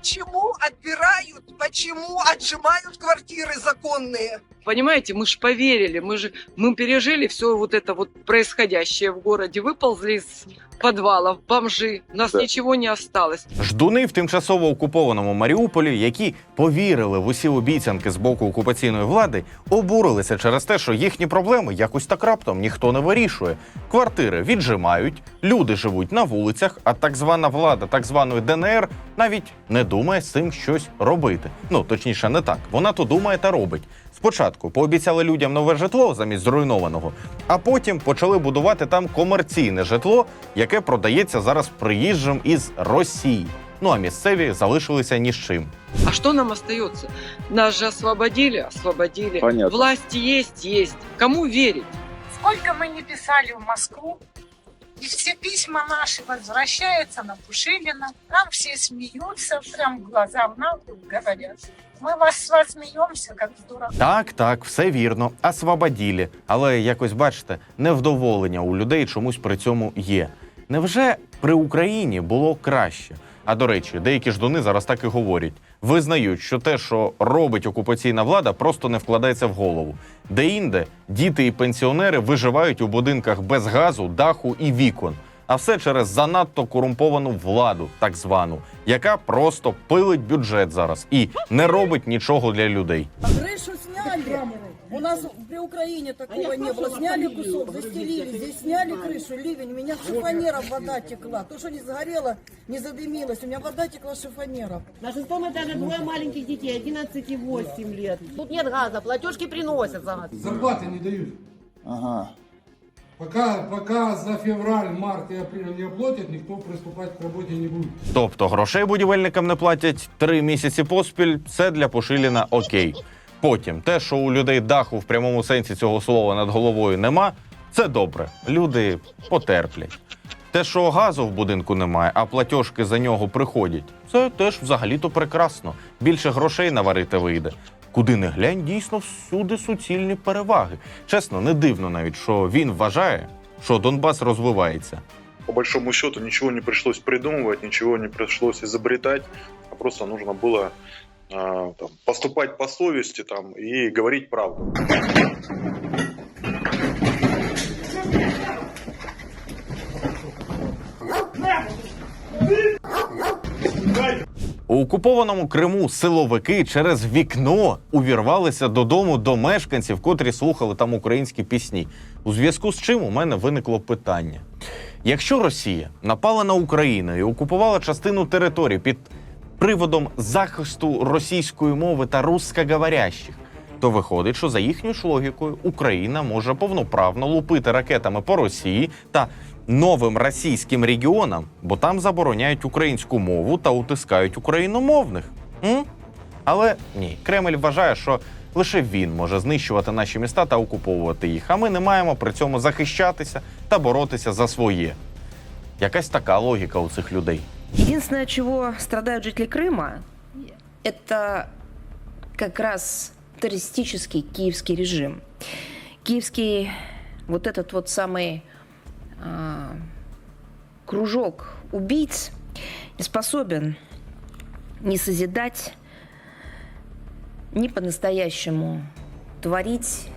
Почему отбирают, почему отжимают квартиры законные? Понимаете, мы же поверили, мы же мы пережили все вот это вот происходящее в городе, выползли из подвалов, бомжи, у нас Да. ничего не осталось. Ждуни в тимчасово окупованому Маріуполі, які повірили в усі обіцянки з боку окупаційної влади, обурилися через те, що їхні проблеми якось так раптом ніхто не вирішує. Квартири віджимають, люди живуть на вулицях, а так звана влада так званої ДНР навіть не думає з цим щось робити. Ну точніше, не так. Вона то думає та робить. Спочатку пообіцяли людям нове житло замість зруйнованого, а потім почали будувати там комерційне житло, яке продається зараз приїжджим із Росії. Ну а місцеві залишилися ні з чим. А что нам остается? Нас же освободили, освободили. Понятно. Власть есть, есть. Кому верить? Сколько мы не писали в Москву, и все письма наши возвращаются на Пушилина. Нам все смеются, прям в глаза в нам говорят. Мы вас с вас смеемся, как с дурака. Так, так, все вірно, освободілі. Але якось бачите, невдоволення у людей чомусь при цьому є. Невже при Україні було краще? А до речі, деякі ждуни зараз так і говорять: визнають, що те, що робить окупаційна влада, просто не вкладається в голову. Де-інде діти і пенсіонери виживають у будинках без газу, даху і вікон. А все через занадто корумповану владу, так звану, яка просто пилить бюджет зараз і не робить нічого для людей. Крышу сняли. У нас при Украине такого не было. Сняли кусок, застелили. Здесь сняли крышу, ливень. У меня с шифонеров вода текла. То, что не сгорело, не задымилось. У меня вода текла с шифонеров. На шестом этаже двое маленьких детей, 11 и 8 лет. Тут нет газа, платежки приносят за газ. Зарплаты не дают. Ага. Пока, пока за февраль, март и апрель не оплатят, никто приступать к работе не будет. Тобто грошей будівельникам не платять три місяці поспіль. Це для Пошиліна окей. Потім те, що у людей даху в прямому сенсі цього слова над головою нема, це добре. Люди потерплять. Те, що газу в будинку немає, а платіжки за нього приходять, це теж взагалі-то прекрасно. Більше грошей наварити вийде. Куди не глянь, дійсно всюди суцільні переваги. Чесно, не дивно навіть, що він вважає, що Донбас розвивається. По большому счету ничего не пришлось придумывать, ничего не пришлось изобретать, а просто нужно было а, там, поступать по совести там, и говорить правду. У окупованому Криму силовики через вікно увірвалися додому до мешканців, котрі слухали там українські пісні. У зв'язку з чим у мене виникло питання: якщо Росія напала на Україну і окупувала частину території під приводом захисту російської мови та русскоговорящих, то виходить, що за їхньою ж логікою Україна може повноправно лупити ракетами по Росії та новим російським регіонам, бо там забороняють українську мову та утискають україномовних. М? Але ні, Кремль вважає, що лише він може знищувати наші міста та окуповувати їх, а ми не маємо при цьому захищатися та боротися за своє. Якась така логіка у цих людей. Единственное, от чего страдают жители Крыма, это как раз террористический киевский режим. Киевский вот этот вот самый а, кружок убийц не способен не созидать, ни по-настоящему творить,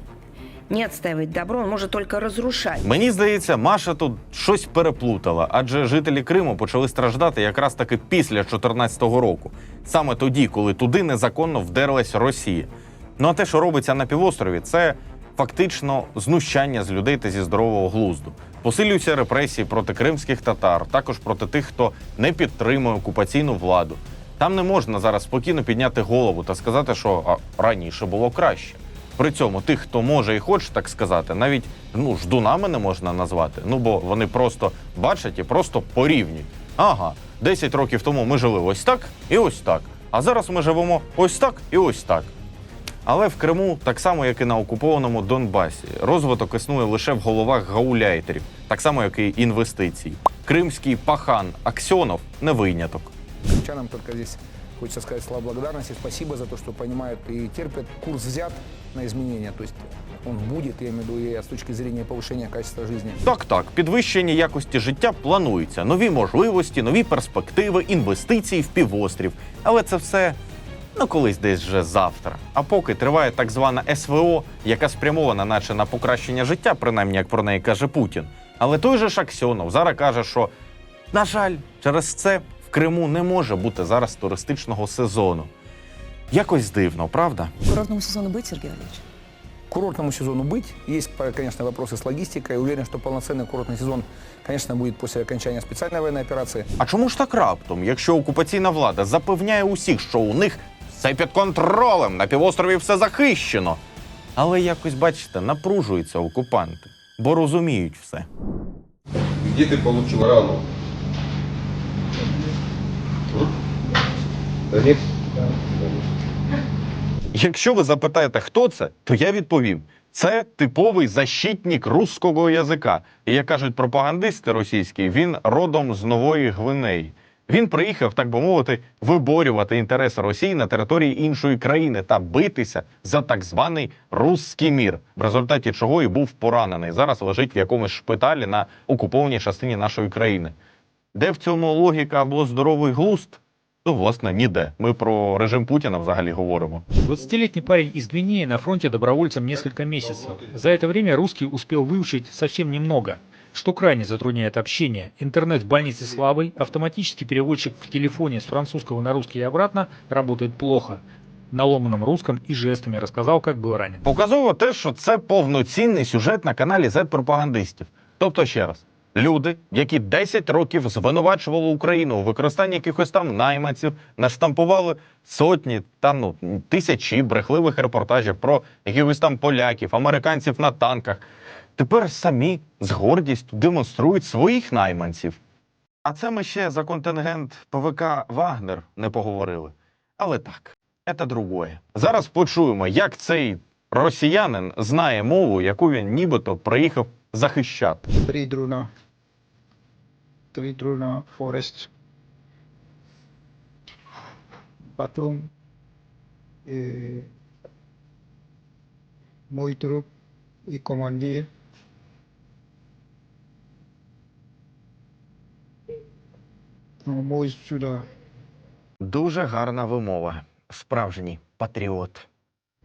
не отстаивать добро, он может только разрушать. Мені здається, Маша тут щось переплутала, адже жителі Криму почали страждати якраз таки після 2014 року, саме тоді, коли туди незаконно вдерлась Росія. Ну а те, що робиться на півострові, це фактично знущання з людей та зі здорового глузду. Посилюються репресії проти кримських татар, також проти тих, хто не підтримує окупаційну владу. Там не можна зараз спокійно підняти голову та сказати, що раніше було краще. При цьому тих, хто може і хоче так сказати, навіть ну ждунами не можна назвати. Ну бо вони просто бачать і просто порівнюють. Ага, 10 років тому ми жили ось так і ось так. А зараз ми живемо ось так і ось так. Але в Криму, так само як і на окупованому Донбасі, розвиток існує лише в головах гауляйтерів, так само як і інвестиції. Кримський пахан Аксьонов не виняток. Крымчанам только здесь Хочется сказать слова благодарности, спасибо за то, что понимают и терпят. Курс взят на изменения, то есть он будет, я имею в виду, и с точки зрения повышения качества жизни. Так, так, підвищення якості життя планується, нові можливості, нові перспективи, інвестиції в півострів. Але це все ну колись десь вже завтра. А поки триває так звана СВО, яка спрямована, наче на покращення життя, принаймні як про неї каже Путін. Але той же ж Аксьонов зараз каже, що на жаль, через це в Криму не може бути зараз туристичного сезону. Якось дивно, правда? Курортному сезону быть, Сергей Валерьевич? Курортному сезону быть. Есть, конечно, вопросы с логистикой. Уверен, что полноценный курортный сезон, конечно, будет после окончания специальной военной операции. А чому ж так раптом, якщо окупаційна влада запевняє усіх, що у них все під контролем, на півострові все захищено? Але якось, бачите, напружуються окупанти, бо розуміють все. Где ты получил рану? Донецк? Якщо ви запитаєте, хто це, то я відповім: це типовий защитник руського язика. І як кажуть пропагандисти російські, він родом з Нової Гвинеї. Він приїхав, так би мовити, виборювати інтереси Росії на території іншої країни та битися за так званий русський мір, в результаті чого і був поранений. Зараз лежить в якомусь шпиталі на окупованій частині нашої країни. Де в цьому логіка або здоровий глузд? Ну, власне, ніде. Ми про режим Путіна взагалі говоримо. 20-летний парень из Гвинеи на фронте добровольцем несколько месяцев. За это время русский успел выучить совсем немного, что крайне затрудняет общение. Интернет в больнице слабый, автоматический переводчик в телефоне с французского на русский и обратно работает плохо. На ломаном русском и жестами рассказал, как был ранен. Показово те, що це повноцінний сюжет на каналі Z-пропагандистів. Тобто, ще раз, Люди, які 10 років звинувачували Україну у використанні якихось там найманців, наштампували сотні та ну тисячі брехливих репортажів про якихось там поляків, американців на танках. Тепер самі з гордістю демонструють своїх найманців. А це ми ще за контингент ПВК Вагнер не поговорили. Але так, це другое. Зараз почуємо, як цей росіянин знає мову, яку він нібито приїхав захищати. Три друна. Мой друг и командир. Ну, Мой сюда. Дуже гарна вимова. Справжній патріот.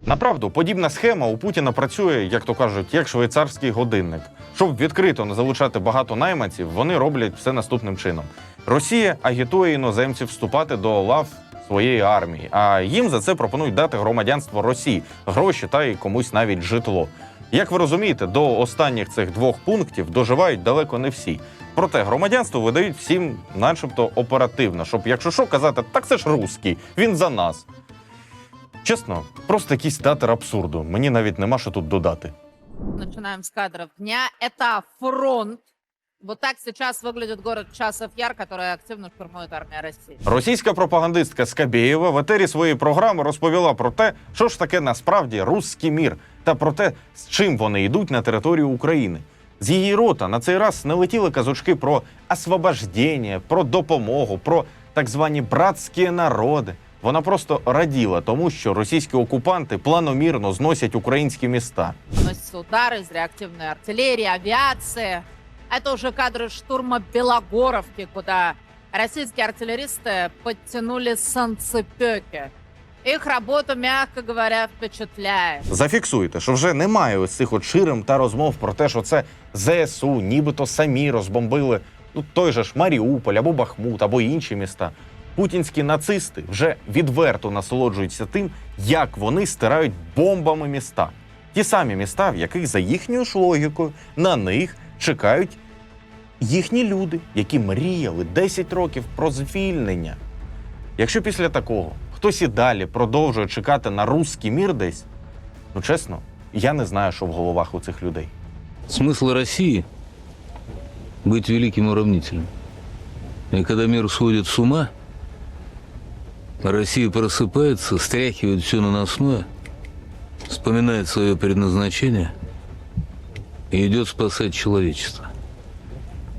Направду, подібна схема у Путіна працює, як то кажуть, як швейцарський годинник. Щоб відкрито не залучати багато найманців, вони роблять все наступним чином: Росія агітує іноземців вступати до лав своєї армії, а їм за це пропонують дати громадянство Росії, гроші та й комусь навіть житло. Як ви розумієте, до останніх цих двох пунктів доживають далеко не всі. Проте громадянство видають всім, начебто, оперативно, щоб, якщо що, казати, так це ж русський, він за нас. Чесно, просто якийсь театр абсурду. Мені навіть нема що тут додати. Начинаем с кадров дня. Это фронт. Вот так сейчас выглядит город Часов Яр, который активно штурмует армия России. Російська пропагандистка Скабєєва в етері своєї програми розповіла про те, що ж таке насправді русський мір, та про те, з чим вони йдуть на територію України. З її рота на цей раз не летіли казочки про освобождення, про допомогу, про так звані братські народи. Вона просто раділа тому, що російські окупанти планомірно зносять українські міста. Наносятся удары из реактивной артиллерии, авиации. Это уже кадры штурма Белогоровки, куда российские артиллеристы подтянули санцепёки. Их работа, мягко говоря, впечатляет. Зафіксуйте, що вже немає ось цих от ширим та розмов про те, що це ЗСУ, нібито самі розбомбили ну, той же ж Маріуполь або Бахмут, або інші міста. Путінські нацисти вже відверто насолоджуються тим, як вони стирають бомбами міста. Ті самі міста, в яких за їхньою ж логікою на них чекають їхні люди, які мріяли 10 років про звільнення. Якщо після такого хтось і далі продовжує чекати на русський мір десь, ну чесно, я не знаю, що в головах у цих людей. Смысл России – быть великим уравнителем. И когда мир сходит с ума, Россия просыпается, стряхивает все наносное, вспоминает свое предназначение и идет спасать человечество.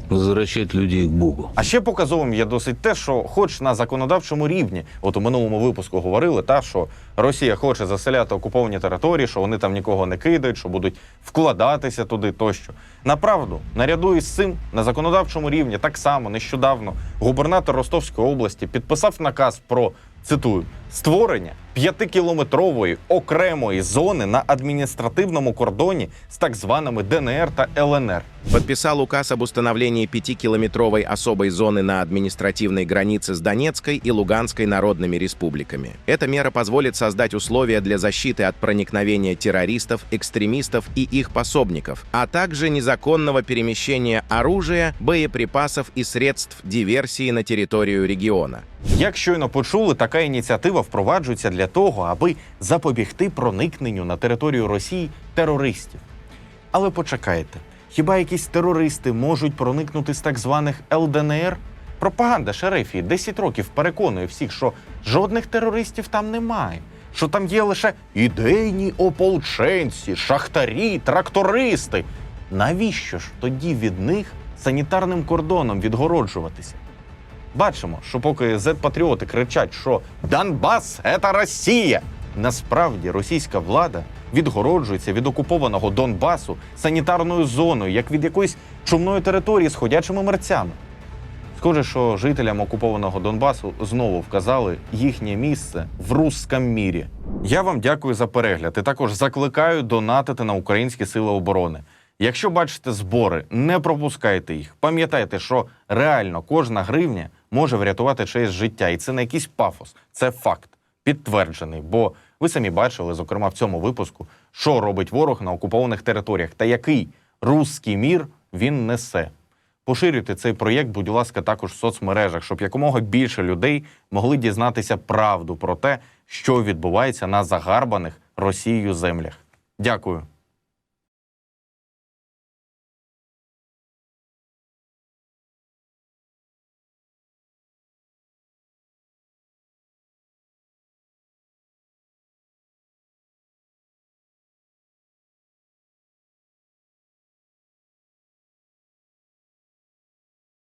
возвращать людей к Богу. А ще показовим є досить те, що, хоч на законодавчому рівні, от у минулому випуску говорили, та що Росія хоче заселяти окуповані території, що вони там нікого не кидають, що будуть вкладатися туди тощо. Направду, наряду із цим на законодавчому рівні так само нещодавно губернатор Ростовської області підписав наказ про цитую створення п'ятикілометрової окремої зони на адміністративному кордоні з так званими ДНР та ЛНР. подписал указ об установлении пятикилометровой особой зоны на административной границе с Донецкой и Луганской народными республиками. Эта мера позволит создать условия для защиты от проникновения террористов, экстремистов и их пособников, а также незаконного перемещения оружия, боеприпасов и средств диверсии на территорию региона. Як щойно почули, така ініціатива впроваджується для того, аби запобігти проникненню на територію Росії терористів. Але почекайте, хіба якісь терористи можуть проникнути з так званих ЛДНР? Пропаганда Шерефії 10 років переконує всіх, що жодних терористів там немає. Що там є лише ідейні ополченці, шахтарі, трактористи. Навіщо ж тоді від них санітарним кордоном відгороджуватися? Бачимо, що поки зет-патріоти кричать, що Донбас це Росія. Насправді російська влада відгороджується від окупованого Донбасу санітарною зоною, як від якоїсь чумної території з ходячими мерцями. Схоже, що жителям окупованого Донбасу знову вказали їхнє місце в русском мірі. Я вам дякую за перегляд і також закликаю донатити на українські сили оборони. Якщо бачите збори, не пропускайте їх. Пам'ятайте, що реально кожна гривня може врятувати чиєсь життя, і це не якийсь пафос, це факт підтверджений. Бо ви самі бачили, зокрема в цьому випуску, що робить ворог на окупованих територіях та який руський мір він несе. Поширюйте цей проєкт, будь ласка, також в соцмережах, щоб якомога більше людей могли дізнатися правду про те, що відбувається на загарбаних Росією землях. Дякую.